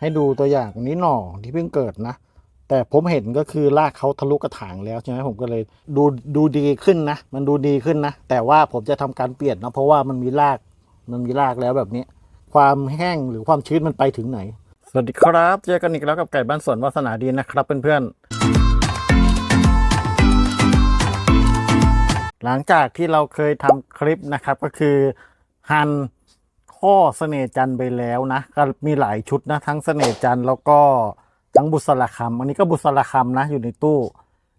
ให้ดูตัวอย่างนี้หน่อที่เพิ่งเกิดนะ แต่ผมเห็นก็คือรากเขาทะลุกระถางแล้วใช่ไหมผมก็เลยดูดูดีขึ้นนะ มันดูดีขึ้นนะ แต่ว่าผมจะทำการเปลี่ยนนะเพราะว่ามันมีรากมันมีรากแล้วแบบนี้ ความแห้งหรือความชื้นมันไปถึงไหน สวัสดีครับ เจอกันอีกแล้วกับไก่บ้านสวนวาสนาดีนะครับเพื่อนๆหลังจากที่เราเคยทำคลิปนะครับก็คือฮัน ข้อเสน่ห์จันไปแล้วนะก็มีหลายชุดนะทั้งเสน่ห์จันแล้วก็ทั้งบุษราคำอันนี้ก็บุษราคำนะอยู่ในตู้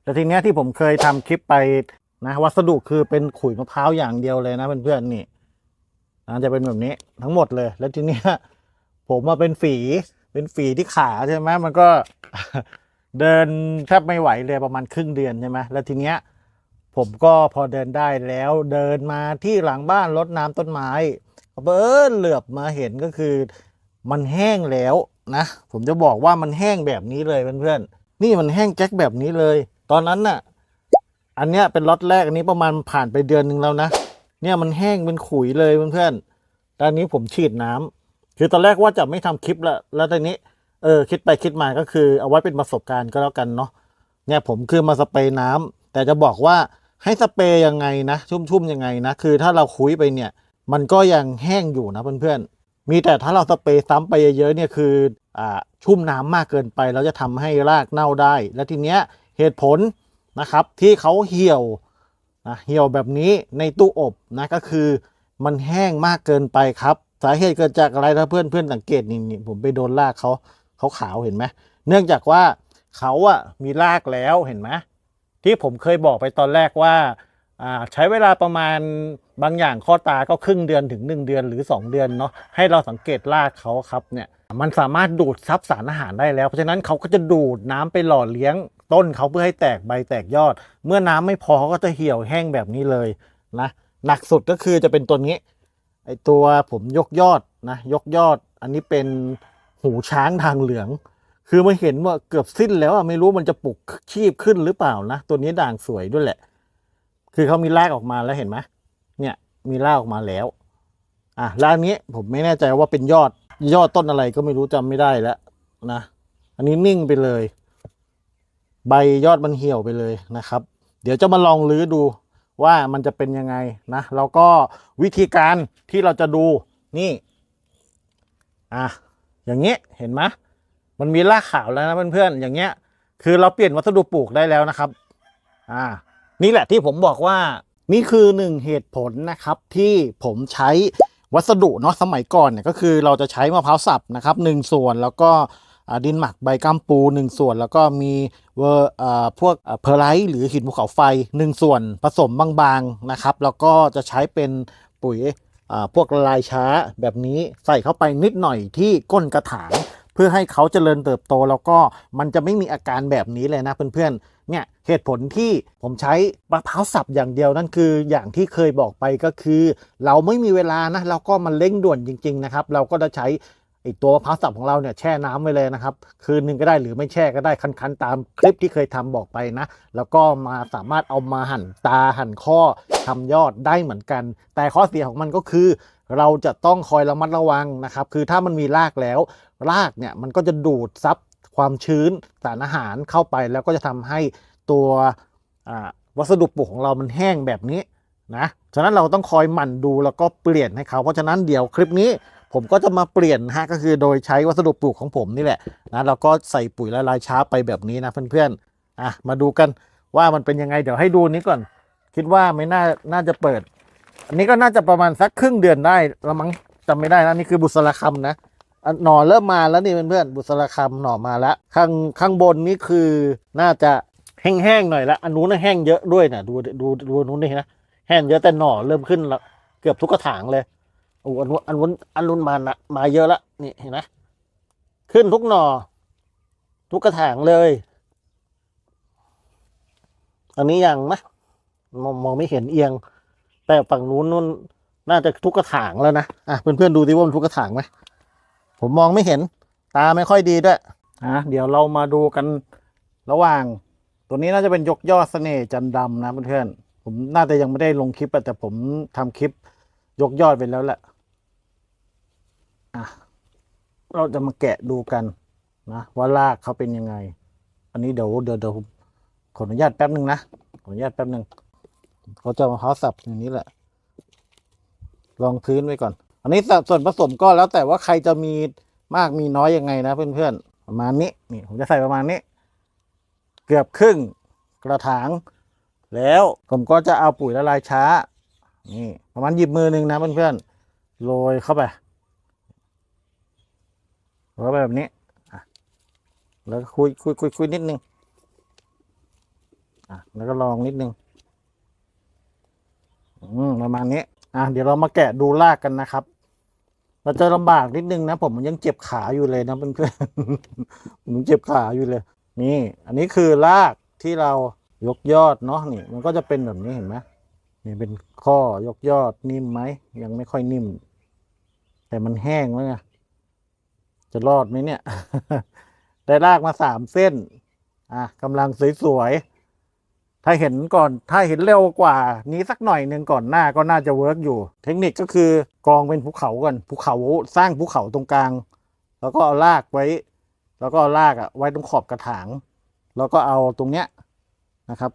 แต่ทีเนี้ยที่ผมเคยทำคลิปไปนะวัสดุคือเป็นขุยมะพร้าวอย่างเดียวเลยนะเพื่อนๆนี่นะจะเป็นแบบนี้ทั้งหมดเลย แล้วทีเนี้ยผมมาเป็นฝีเป็นฝีที่ขาใช่ไหมมันก็เดินแทบไม่ไหวเลยประมาณครึ่งเดือนใช่ไหมแล้วทีเนี้ยผมก็พอเดินได้แล้วเดินมาที่หลังบ้านรดน้ำต้นไม้ เบิร์เหลือบมาเห็นก็คือ มันแห้งแล้วนะผมจะบอกว่ามันแห้งแบบนี้เลยเพื่อนๆนี่มันแห้งแจ็คแบบนี้เลย ตอนนั้นน่ะ อันเนี้ยเป็นล็อตแรกอันนี้ประมาณผ่านไปเดือนหนึ่งแล้วนะเนี่ยมันแห้งเป็นขุยเลยเพื่อนๆตอนนี้ผมฉีดน้ำคือตอนแรกว่าจะไม่ทำคลิปละแล้วตอนนี้เออคิดไปคิดมาก็คือเอาไว้เป็นประสบการณ์ก็แล้วกันเนาะเนี่ยผมคือมาสเปรย์น้ำแต่จะบอกว่าให้สเปรย์ยังไงนะ ชุ่มๆยังไงนะ คือถ้าเราคุยไปเนี่ย มันก็ยังแห้งอยู่นะเพื่อนๆ มีแต่ถ้าเราสเปรย์ซ้ำไปเยอะๆเนี่ยคืออ่าชุ่มน้ำมากเกินไปแล้วจะทำให้รากเน่าได้ และทีเนี้ยเหตุผลนะครับที่เขาเหี่ยวนะเหี่ยวแบบนี้ในตู้อบนะก็คือมันแห้งมากเกินไปครับ สาเหตุเกิดจากอะไรถ้าเพื่อนเพื่อนสังเกตนี่ผมไปโดนรากเขาเขาขาวเห็นไหมเนื่องจากว่าเขาอะมีรากแล้วเห็นไหมที่ผมเคยบอกไปตอนแรกว่าใช้เวลาประมาณ บางอย่างข้อตาก็ครึ่งเดือนถึง 1 เดือนหรือ 2 เดือนเนาะให้เราสังเกตรากเขาครับเนี่ยมันสามารถดูดซับสารอาหารได้แล้ว เพราะฉะนั้นเขาก็จะดูดน้ำไปหล่อเลี้ยงต้นเขาเพื่อให้แตกใบแตกยอด เมื่อน้ำไม่พอเขาก็จะเหี่ยวแห้งแบบนี้เลยนะหนักสุดก็คือจะเป็นตัวนี้ไอตัวผมยกยอดนะยกยอด อันนี้เป็นหูช้างทางเหลือง คือมันเห็นว่าเกือบสิ้นแล้วอะไม่รู้มันจะปลุกชีพขึ้นหรือเปล่านะ ตัวนี้ด่างสวยด้วยแหละ คือเขามีรากออกมาแล้วเห็นไหม เนี่ยมีรากออกมาแล้ว อะแล้วอันนี้ผมไม่แน่ใจว่าเป็นยอดยอดต้นอะไรก็ไม่รู้จำไม่ได้แล้วนะ อันนี้นิ่งไปเลย ใบยอดมันเหี่ยวไปเลยนะครับ เดี๋ยวจะมาลองลื้อดูว่ามันจะเป็นยังไงนะแล้วก็วิธีการที่เราจะดูนี่อะอย่างเงี้ยเห็นไหมมันมีรากขาวแล้วนะเพื่อนๆอย่างเงี้ย คือเราเปลี่ยนวัสดุปลูกได้แล้วนะครับ อ่า นี่แหละที่ผมบอกว่า นี่คือหนึ่งเหตุผลนะครับที่ผมใช้วัสดุเนาะสมัยก่อนเนี่ยก็คือเราจะใช้มะพร้าวสับนะครับหนึ่งส่วนแล้วก็ดินหมักใบกัมปูหนึ่งส่วน แล้วก็มีเวอร์พวกเพอร์ไลท์หรือหินภูเขาไฟหนึ่งส่วนผสมบางๆนะครับ แล้วก็จะใช้เป็นปุ๋ยพวกละลายช้าแบบนี้ใส่เข้าไปนิดหน่อยที่ก้นกระถาง เพื่อให้เขาเจริญเติบโต แล้วก็มันจะไม่มีอาการแบบนี้เลยนะเพื่อนๆ เนี่ยเหตุผลที่ผมใช้มะพร้าวสับอย่างเดียวนั่นคือ อย่างที่เคยบอกไปก็คือ เราไม่มีเวลานะเราก็มันเร่งด่วนจริง ๆ นะครับ เราก็จะใช้ไอตัวมะพร้าวสับของเราเนี่ยแช่น้ำไว้เลยนะครับ คืนหนึ่งก็ได้หรือไม่แช่ก็ได้คันๆตามคลิปที่เคยทำบอกไปนะ แล้วก็มาสามารถเอามาหั่นตาหั่นข้อทำยอดได้เหมือนกัน แต่ข้อเสียของมันก็คือ เราจะต้องคอยระมัดระวังนะครับ คือถ้ามันมีรากแล้ว รากเนี่ยมันก็จะดูดซับ ความชื้นสารอาหารเข้าไปแล้วก็จะทำให้ตัววัสดุปลูกของเรามันแห้งแบบนี้นะ ฉะนั้นเราต้องคอยหมั่นดูแล้วก็เปลี่ยนให้เขาเพราะฉะนั้นเดี๋ยวคลิปนี้ผมก็จะมาเปลี่ยนนะฮะก็คือโดยใช้วัสดุปลูกของผมนี่แหละนะแล้วก็ใส่ปุ๋ยละลายช้าไปแบบนี้นะเพื่อนๆอะมาดูกันว่ามันเป็นยังไงเดี๋ยวให้ดูนี้ก่อน คิดว่าไม่น่าน่าจะเปิด อันนี้ก็น่าจะประมาณสักครึ่งเดือนได้ละมั้งจำไม่ได้นะนี่คือบุษราคำนะ หน่อเริ่มมาแล้วนี่เพื่อนๆบุษราคำหน่อมาแล้วข้างข้างบนนี่คือน่าจะแห้งๆหน่อยละอันนู้นแห้งเยอะด้วยนะดูดูดูนู้นนี่นะแห้งเยอะแต่หน่อเริ่มขึ้นแล้วเกือบทุกกระถางเลยโอ้อันนู้นอันนู้นอันนู้นมานะมาเยอะละนี่เห็นไหมขึ้นทุกหน่อ ทุกกระถางเลย อันนี้ยังไหมมองมองไม่เห็นเอียง แต่ฝั่งนู้นนู่นน่าจะทุกกระถางแล้วนะอะเพื่อนๆดูดิว่ามันทุกกระถางไหม ผมมองไม่เห็น ตาไม่ค่อยดีด้วยอะเดี๋ยวเรามาดูกันระหว่าง ตัวนี้น่าจะเป็นยกยอดเสน่ห์จันดำนะเพื่อนๆผมน่าจะยังไม่ได้ลงคลิปแต่ผมทำคลิปยกยอดไปแล้วแหละอะเราจะมาแกะดูกันนะว่ารากเขาเป็นยังไง อันนี้เดี๋ยวเดี๋ยวเดี๋ยวขออนุญาตแป๊บหนึ่งนะขออนุญาตแป๊บหนึ่งเขาจะมะพร้าสับอย่างนี้แหละลองพื้นไว้ก่อน อันนี้ส่วนผสมก็แล้วแต่ว่าใครจะมีมากมีน้อยยังไงนะเพื่อนๆประมาณนี้นี่ผมจะใส่ประมาณนี้ เกือบครึ่งกระถาง แล้วผมก็จะเอาปุ๋ยละลายช้า นี่ ประมาณหยิบมือหนึ่งนะเพื่อนๆโรยเข้าไปโรยเข้าไปแบบนี้แล้วคุยคุยคุยคุยนิดนึงอะแล้วก็ลองนิดนึงอืมประมาณนี้ อะเดี๋ยวเรามาแกะดูรากกันนะครับ เราจะลำบากนิดนึงนะ ผมยังเจ็บขาอยู่เลยนะเพื่อนๆผมเจ็บขาอยู่เลย นี่ อันนี้คือรากที่เรายกยอดเนาะนี่ มันก็จะเป็นแบบนี้เห็นไหมนี่เป็นข้อยกยอดนิ่มไหมยังไม่ค่อยนิ่ม แต่มันแห้งแล้วไงจะรอดไหมเนี่ย ได้รากมาสามเส้น อะกำลังสวยๆ ถ้าเห็นก่อนถ้าเห็นเร็วกว่านี้สักหน่อยหนึ่งก่อนหน้าก็น่าจะเวิร์กอยู่ เทคนิคก็คือกองเป็นภูเขาก่อนภูเขาสร้างภูเขาตรงกลาง แล้วก็เอารากไว้ แล้วก็เอารากอะไว้ตรงขอบกระถาง แล้วก็เอาตรงเนี้ยนะครับ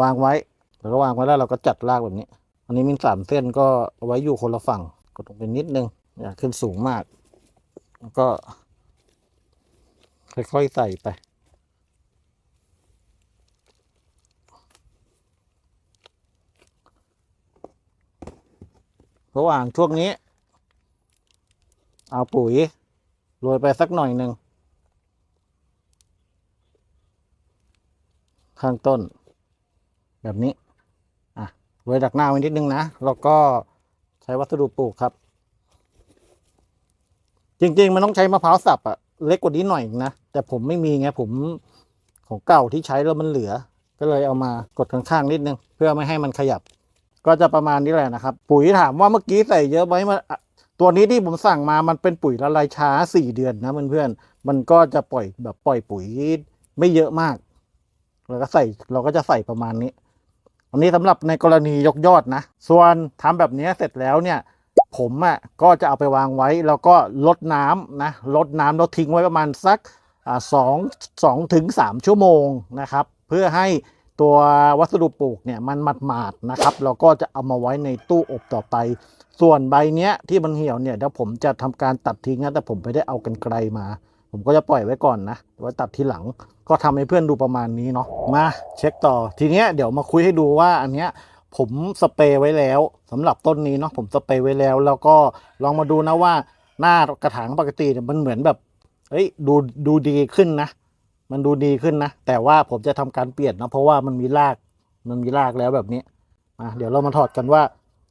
วางไว้แล้วก็วางไว้แล้วเราก็จัดรากแบบนี้ อันนี้มีสามเส้นก็เอาไว้อยู่คนละฝั่งกดลงไปนิดนึงอย่าขึ้นสูงมาก แล้วก็ค่อยๆใส่ไป ระหว่างช่วงนี้ เอาปุ๋ยโรยไปสักหน่อยหนึ่งข้างต้น แบบนี้อะโรยดักหน้าไว้นิดนึงนะแล้วก็ใช้วัสดุปลูกครับ จริง ๆ มันต้องใช้มะพร้าวสับอะเล็กกว่านี้หน่อยนะ แต่ผมไม่มีไงผมของเก่าที่ใช้แล้วมันเหลือ ก็เลยเอามากดข้างๆนิดนึง เพื่อไม่ให้มันขยับ ก็จะประมาณนี้แหละนะครับ ปุ๋ยถามว่าเมื่อกี้ใส่เยอะไหมมันตัวนี้ที่ผมสั่งมามันเป็นปุ๋ยละลายช้าสี่เดือนนะเพื่อนๆมันก็จะปล่อยแบบปล่อยปุ๋ยไม่เยอะมากเราก็ใส่เราก็จะใส่ประมาณนี้อันนี้สำหรับในกรณียกยอดนะ ส่วนทำแบบนี้เสร็จแล้วเนี่ย ผมอะก็จะเอาไปวางไว้แล้วก็ลดน้ำนะลดน้ำแล้วทิ้งไว้ประมาณสักสองสองถึงสามชั่วโมงนะครับ เพื่อให้ ตัววัสดุปลูกเนี่ยมันหมาดๆนะครับ เราก็จะเอามาไว้ในตู้อบต่อไป ส่วนใบเนี้ยที่มันเหี่ยวเนี่ยเดี๋ยวผมจะทำการตัดทิ้งนะแต่ผมไม่ได้เอากันไกลมา ผมก็จะปล่อยไว้ก่อนนะไว้ตัดทีหลังก็ทำให้เพื่อนดูประมาณนี้เนาะมาเช็คต่อทีเนี้ยเดี๋ยวมาคุยให้ดูว่าอันเนี้ยผมสเปรย์ไว้แล้วสำหรับต้นนี้เนาะผมสเปรย์ไว้แล้ว แล้วก็ลองมาดูนะว่าหน้ากระถางปกติเนี่ยมันเหมือนแบบเฮ้ยดูดูดีขึ้นนะ มันดูดีขึ้นนะ แต่ว่าผมจะทำการเปลี่ยนนะเพราะว่ามันมีรากมันมีรากแล้วแบบนี้มาเดี๋ยวเรามาถอดกันว่า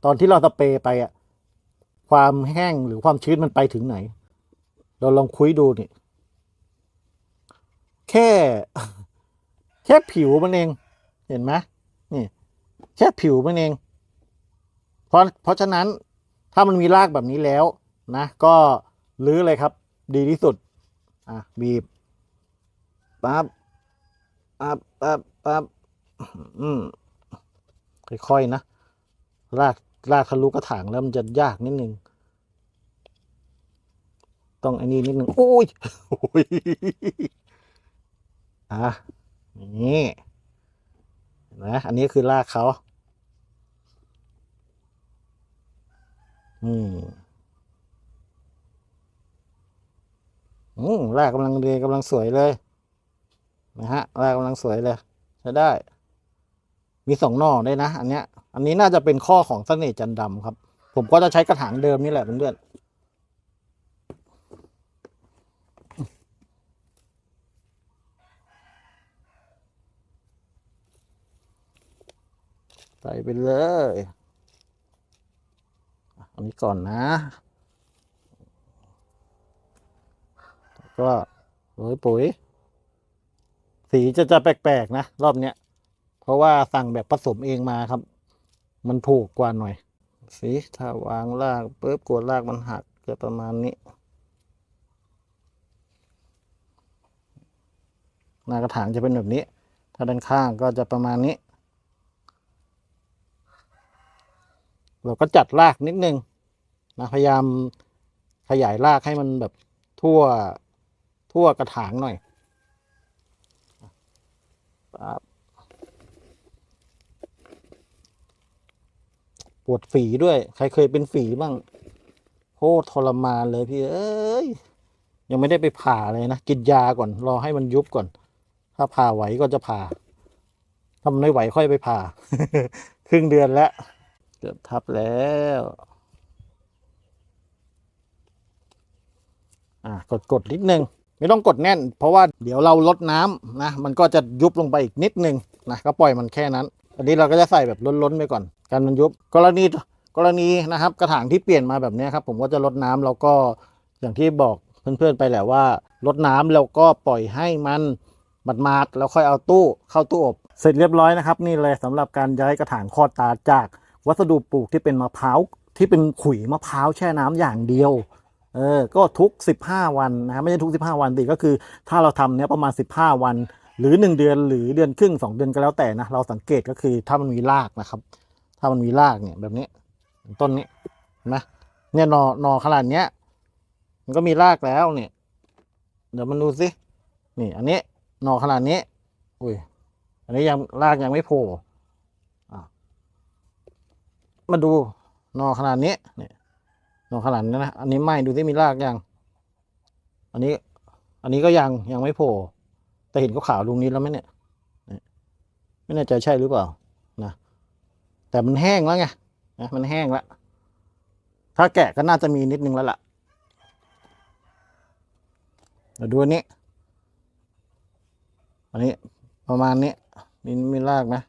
ตอนที่เราสเปรย์ไปอะความแห้งหรือความชื้นมันไปถึงไหน เราลองคุยดูนี่ แค่ แค่ผิวมันเอง เห็นไหมนี่ แค่ผิวมันเอง เพราะเพราะฉะนั้นถ้ามันมีรากแบบนี้แล้วนะ ก็ลื้อเลยครับ ดีที่สุด อะบีบ ปั๊บปั๊บปั๊บปั๊บอืมค่อยๆนะรากรากทะลุกระถางแล้วมันจะยากนิดนึงต้องไอันนี้นิดนึงโอ้ยโอ้ยอะนี่นะอันนี้คือรากเขาอืมอืมรากกำลังดีกำลังสวยเลย นะฮะรากกำลังสวยเลยใช้ได้ มีสองหน่อด้วยนะ อันเนี้ย อันนี้น่าจะเป็นข้อของเสน่ห์จันทร์ดำครับ ผมก็จะใช้กระถางเดิมนี่แหละเพื่อนๆใส่ไปเลย อันนี้ก่อนนะ ก็โรยปุ๋ย สีจะจะแปลกๆนะ รอบเนี้ย เพราะว่าสั่งแบบผสมเองมาครับ มันถูกกว่าหน่อย สีถ้าวางรากปุ๊บกลัวรากมันหักจะประมาณนี้ หน้ากระถางจะเป็นแบบนี้ ถ้าด้านข้างก็จะประมาณนี้ เราก็จัดรากนิดนึงนะพยายามขยายรากให้มันแบบทั่วทั่วกระถางหน่อย ปั๊บปวดฝีด้วย ใครเคยเป็นฝีบ้างโคตรทรมานเลยพี่ เอ้ย ยังไม่ได้ไปผ่าเลยนะ กินยาก่อน รอให้มันยุบก่อน ถ้าผ่าไหวก็จะผ่าถ้ามันไม่ไหวค่อยไปผ่า ครึ่งเดือนแล้ว เกือบทับแล้ว อะ กดกดนิดนึง ไม่ต้องกดแน่น เพราะว่าเดี๋ยวเราลดน้ำนะมันก็จะยุบลงไปอีกนิดนึงนะก็ปล่อยมันแค่นั้น อันนี้เราก็จะใส่แบบล้นๆไปก่อนการมันยุบกรณีกรณีนะครับ กระถางที่เปลี่ยนมาแบบนี้ครับผมก็จะลดน้ำแล้วก็อย่างที่บอกเพื่อนๆไปแหละว่าลดน้ำแล้วก็ปล่อยให้มันมัดๆแล้วค่อยเอาตู้เข้าตู้อบ เสร็จเรียบร้อยนะครับ นี่เลยสำหรับการย้ายกระถางคอตาจากวัสดุปลูกที่เป็นมะพร้าวที่เป็นขุยมะพร้าวแช่น้ำอย่างเดียว เออก็ทุก 15 วันนะครับไม่ใช่ทุก 15 วันดิก็คือ ถ้าเราทำเนี้ยประมาณ 15 วัน หรือ 1 เดือนหรือเดือนครึ่ง 2 เดือนก็แล้วแต่นะเราสังเกตก็คือถ้ามันมีรากนะครับ ถ้ามันมีรากเนี่ยแบบนี้ต้นนี้นไหมเนี่ยหนอหนอขนาดเนี้ยมันก็มีรากแล้วเนี่ย เดี๋ยวมันดูสินี่อันนี้หนอขนาดนี้อุ้ยอันนี้ยังรากยังไม่โผล่มาดูหนอขนาดนี้เนี่ย นอขนาดนี้นนะ อันนี้ไม่ดูที่มีรากยัง อันนี้ อันนี้ก็ยังยังไม่โผล่แต่เห็นก็ขาวลุงนี้แล้วไหมเนี่ย ไม่แน่ใจใช่หรือเปล่านะแต่มันแห้งแล้วไงนะมันแห้งแล้วถ้าแกะก็น่าจะมีนิดนึงแล้วล่ะเดี๋ยวดูอันนี้ อันนี้ประมาณนี้นี่มีรากนะ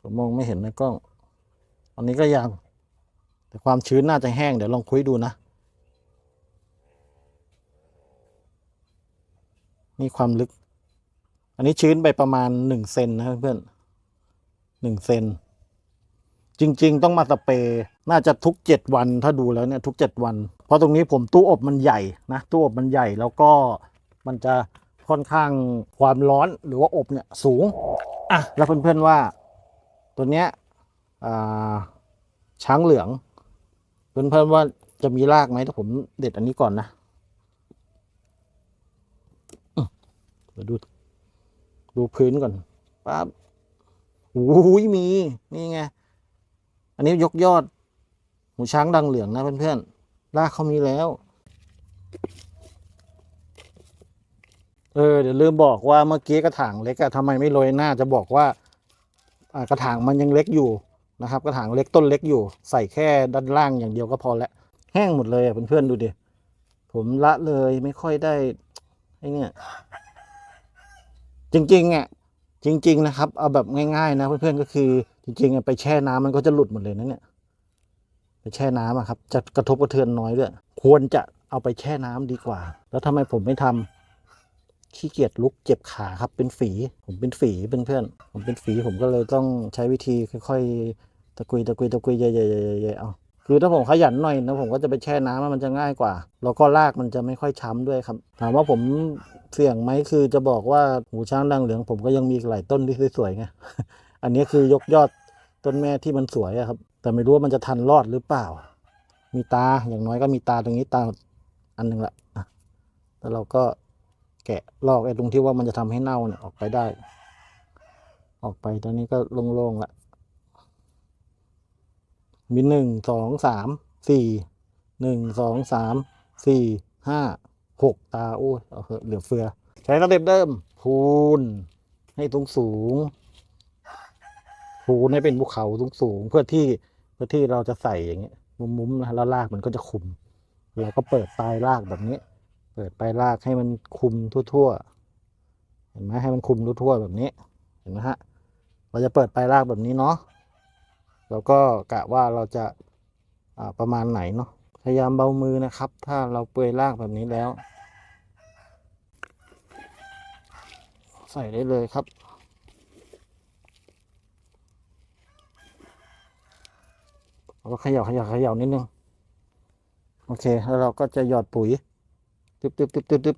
ผมมองไม่เห็นในกล้อง อันนี้ก็ยัง แต่ความชื้นน่าจะแห้งเดี๋ยวลองคุยดูนะ นี่ความลึก อันนี้ชื้นไปประมาณหนึ่งเซนนะเพื่อนหนึ่งเซนจริง ๆ ต้องมาสเปรย์น่าจะทุกเจ็ดวันถ้าดูแล้วเนี่ยทุกเจ็ดวัน เพราะตรงนี้ผมตู้อบมันใหญ่นะตู้อบมันใหญ่แล้วก็มันจะค่อนข้างความร้อนหรือว่าอบเนี่ยสูงอะแล้วเพื่อนๆว่า ตัวเนี้ยอ่าช้างเหลือง เพื่อนๆว่าจะมีรากไหมถ้าผมเด็ดอันนี้ก่อนนะมเดี๋ยวดูดูพื้นก่อนปั๊บโอ้ยมี นี่ไง อันนี้ยกยอด หูช้างดังเหลืองนะเพื่อนๆ รากเขามีแล้ว เออ เดี๋ยวลืมบอกว่าเมื่อกี้กระถางเล็กอะทำไมไม่โรยหน้าจะบอกว่า กระถางมันยังเล็กอยู่ นะครับกระถางเล็กต้นเล็กอยู่ ใส่แค่ด้านล่างอย่างเดียวก็พอแล้วแห้งหมดเลยอะเพื่อนๆดูดิผมละเลยไม่ค่อยได้ไอ้เนี่ยจริงๆอะจริง ๆ นะครับ เอาแบบง่ายๆนะเพื่อนๆก็คือ จริงๆไปแช่น้ำมันก็จะหลุดหมดเลยนะเนี่ยไปแช่น้ำอะครับ จะกระทบกระเทือนน้อยด้วย ควรจะเอาไปแช่น้ำดีกว่า แล้วทำไมผมไม่ทำขี้เกียจลุกเจ็บขาครับเป็นฝี ผมเป็นฝีเพื่อนๆผมเป็นฝีผมก็เลยต้องใช้วิธีค่อย ๆ ตะกุยตะกุยตะกุยเย่ๆๆๆเอาคือถ้าผมขยันหน่อยนะผมก็จะไปแช่น้ำมันจะง่ายกว่า แล้วก็รากมันจะไม่ค่อยช้ำด้วยครับ ถามว่าผมเสี่ยงไหมคือจะบอกว่าหูช้างดังเหลือง ผมก็ยังมีอีกหลายต้นที่สวยๆไงอันนี้คือยกยอดต้นแม่ที่มันสวยครับ แต่ไม่รู้ว่ามันจะทันรอดหรือเปล่า มีตาอย่างน้อยก็มีตาตรงนี้ตาอันหนึ่งละอะแล้วเราก็แกะลอกไอ้ตรงที่ว่ามันจะทำให้เน่าเนี่ยออกไปได้ ออกไปตอนนี้ก็โล่งๆละ มีหนึ่งสองสามสี่หนึ่งสองสามสี่ห้าหกตาโอ้เหลือเฟือ ใช้สเต็ปเดิมพูนให้สูงสูงพูนให้เป็นภูเขาสูงสูงเพื่อที่เพื่อที่เราจะใส่อย่างเงี้ย มุมๆนะแล้วรากมันก็จะคุมเราก็เปิดปลายรากแบบนี้ เปิดปลายรากให้มันคุมทั่วๆเห็นไหมให้มันคุมทั่วๆแบบนี้เห็นไหมฮะ เราจะเปิดปลายรากแบบนี้เนาะ แล้วก็กะว่าเราจะาประมาณไหนเนาะพยายามเบามือนะครับ ถ้าเราเปลือยรากแบบนี้แล้ว ใส่ได้เลยครับเราก็เขย่าเขย่าเขย่านิดนึง โอเค แล้วเราก็จะหยอดปุ๋ยตึ๊บตึ๊บตึ๊บตึ๊บตึ๊บ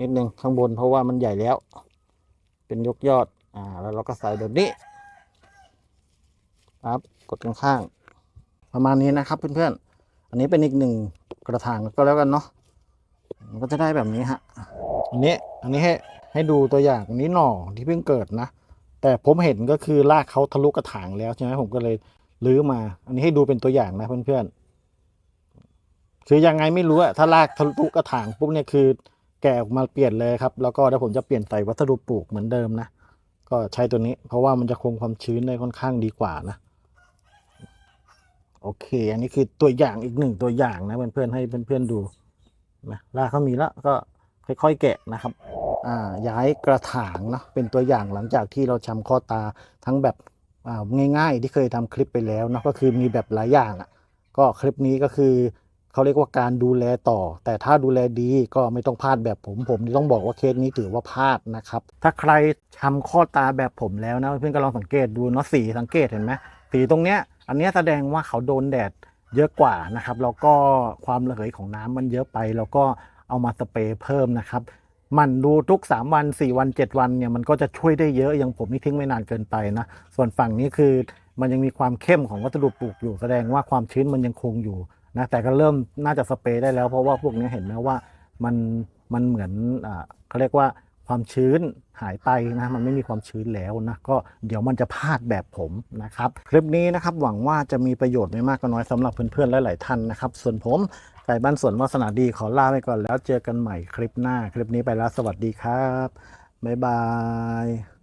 นิดนึงข้างบนเพราะว่ามันใหญ่แล้ว เป็นยกยอด อ่า แล้วเราก็ใส่แบบนี้ ครับกดข้างๆประมาณนี้นะครับเพื่อนอันนี้เป็นอีกหนึ่งกระถางก็แล้วกันเนาะมันก็จะได้แบบนี้ฮะอันนี้อันนี้ให้ให้ดูตัวอย่างอันนี้หน่อที่เพิ่งเกิดนะ แต่ผมเห็นก็คือรากเขาทะลุกระถางแล้วใช่ไหมผมก็เลยลื้อมา อันนี้ให้ดูเป็นตัวอย่างนะเพื่อนๆคือยังไงไม่รู้อะถ้ารากทะลุกระถางปุ๊บเนี่ยคือ แกะออกมาเปลี่ยนเลยครับ แล้วก็เดี๋ยวผมจะเปลี่ยนใส่วัสดุปลูกเหมือนเดิมนะก็ใช้ตัวนี้ เพราะว่ามันจะคงความชื้นได้ค่อนข้างดีกว่านะ โอเค อันนี้คือตัวอย่างอีกหนึ่งตัวอย่างนะเพื่อนๆให้เพื่อนๆดูนะราเขามีแล้วก็ค่อยๆแกะนะครับอ่าย้ายกระถางเนาะเป็นตัวอย่างหลังจากที่เราชำข้อตาทั้งแบบอ่าง่าย ๆ ที่เคยทำคลิปไปแล้วนะก็คือมีแบบหลายอย่างอะ่ะก็คลิปนี้ก็คือเขาเรียกว่าการดูแลต่อ แต่ถ้าดูแลดีก็ไม่ต้องพลาดแบบผมผมต้องบอกว่าเคสนี้ถือว่าพลาดนะครับ ถ้าใครชำข้อตาแบบผมแล้วนะเพื่อนก็ลองสังเกตดูเนาะสีสังเกตเห็นไหมสีตรงเนี้ย อันนี้แสดงว่าเขาโดนแดดเยอะกว่านะครับ แล้วก็ความระเหยของน้ำมันเยอะไป แล้วก็เอามาสเปรย์เพิ่มนะครับ มันดูทุก 3 วัน 4 วัน 7 วันเนี่ยมันก็จะช่วยได้เยอะอย่างผมนี่ทิ้งไม่นานเกินไปนะ ส่วนฝั่งนี้คือมันยังมีความเข้มของวัสดุปลูกอยู่ แสดงว่าความชื้นมันยังคงอยู่นะแต่ก็เริ่มน่าจะสเปรย์ได้แล้ว เพราะว่าพวกนี้เห็นไหมว่ามันมันเหมือนอ่าเขาเรียกว่า ความชื้นหายไปนะมันไม่มีความชื้นแล้วนะก็เดี๋ยวมันจะพลาดแบบผมนะครับคลิปนี้นะครับหวังว่าจะมีประโยชน์ไม่มากก็น้อยสำหรับเพื่อนๆหลายๆท่านนะครับส่วนผมไก่บ้านสวนวาสนาดีขอลาไปก่อนแล้วเจอกันใหม่คลิปหน้า คลิปนี้ไปแล้วสวัสดีครับบ๊ายบาย